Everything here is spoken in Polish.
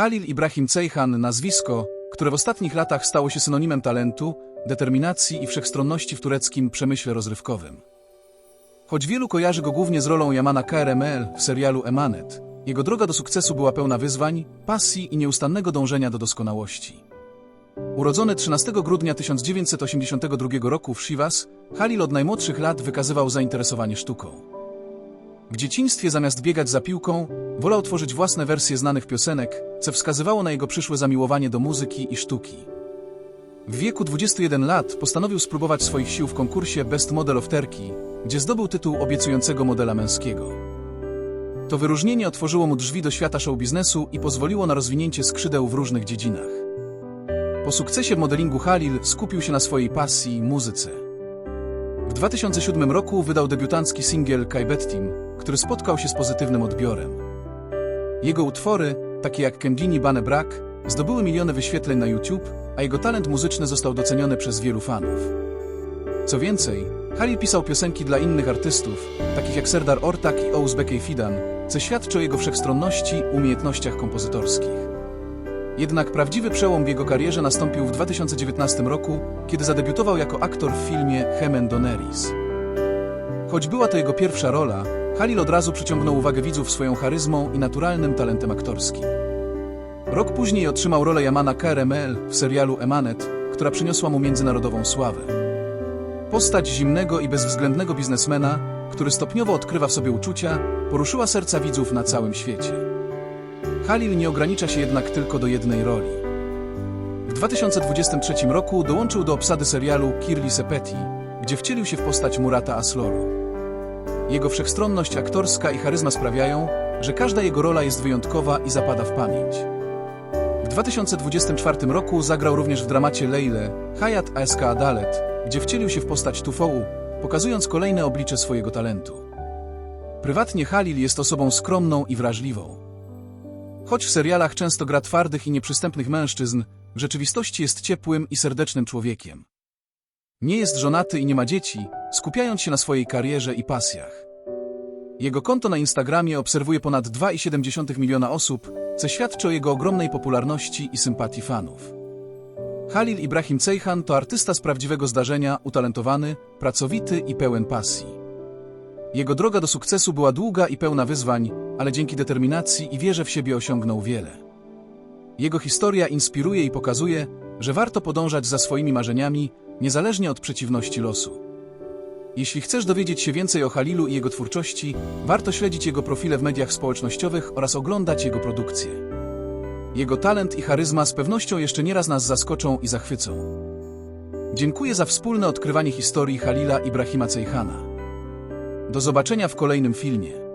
Halil Ibrahim Ceyhan, nazwisko, które w ostatnich latach stało się synonimem talentu, determinacji i wszechstronności w tureckim przemyśle rozrywkowym. Choć wielu kojarzy go głównie z rolą Yamana KRML w serialu Emanet, jego droga do sukcesu była pełna wyzwań, pasji i nieustannego dążenia do doskonałości. Urodzony 13 grudnia 1982 roku w Sivas, Halil od najmłodszych lat wykazywał zainteresowanie sztuką. W dzieciństwie zamiast biegać za piłką, wolał tworzyć własne wersje znanych piosenek, co wskazywało na jego przyszłe zamiłowanie do muzyki i sztuki. W wieku 21 lat postanowił spróbować swoich sił w konkursie Best Model of Turkey, gdzie zdobył tytuł obiecującego modela męskiego. To wyróżnienie otworzyło mu drzwi do świata show biznesu i pozwoliło na rozwinięcie skrzydeł w różnych dziedzinach. Po sukcesie w modelingu Halil skupił się na swojej pasji muzyce. W 2007 roku wydał debiutancki singiel Kaybettim, który spotkał się z pozytywnym odbiorem. Jego utwory, takie jak Kendini Bane Brak, zdobyły miliony wyświetleń na YouTube, a jego talent muzyczny został doceniony przez wielu fanów. Co więcej, Halil pisał piosenki dla innych artystów, takich jak Serdar Ortak i Ouzbek Fidan, co świadczy o jego wszechstronności i umiejętnościach kompozytorskich. Jednak prawdziwy przełom w jego karierze nastąpił w 2019 roku, kiedy zadebiutował jako aktor w filmie Hemen Doneris. Choć była to jego pierwsza rola, Halil od razu przyciągnął uwagę widzów swoją charyzmą i naturalnym talentem aktorskim. Rok później otrzymał rolę Yamana KRML w serialu Emanet, która przyniosła mu międzynarodową sławę. Postać zimnego i bezwzględnego biznesmena, który stopniowo odkrywa w sobie uczucia, poruszyła serca widzów na całym świecie. Halil nie ogranicza się jednak tylko do jednej roli. W 2023 roku dołączył do obsady serialu Kirli Sepeti, gdzie wcielił się w postać Murata Asloru. Jego wszechstronność aktorska i charyzma sprawiają, że każda jego rola jest wyjątkowa i zapada w pamięć. W 2024 roku zagrał również w dramacie Leyle Hayat Ask Adalet, gdzie wcielił się w postać Tufołu, pokazując kolejne oblicze swojego talentu. Prywatnie Halil jest osobą skromną i wrażliwą. Choć w serialach często gra twardych i nieprzystępnych mężczyzn, w rzeczywistości jest ciepłym i serdecznym człowiekiem. Nie jest żonaty i nie ma dzieci, skupiając się na swojej karierze i pasjach. Jego konto na Instagramie obserwuje ponad 2,7 miliona osób, co świadczy o jego ogromnej popularności i sympatii fanów. Halil Ibrahim Ceyhan to artysta z prawdziwego zdarzenia, utalentowany, pracowity i pełen pasji. Jego droga do sukcesu była długa i pełna wyzwań, ale dzięki determinacji i wierze w siebie osiągnął wiele. Jego historia inspiruje i pokazuje, że warto podążać za swoimi marzeniami, niezależnie od przeciwności losu. Jeśli chcesz dowiedzieć się więcej o Halilu i jego twórczości, warto śledzić jego profile w mediach społecznościowych oraz oglądać jego produkcje. Jego talent i charyzma z pewnością jeszcze nieraz nas zaskoczą i zachwycą. Dziękuję za wspólne odkrywanie historii Halila Ibrahima Ceyhana. Do zobaczenia w kolejnym filmie.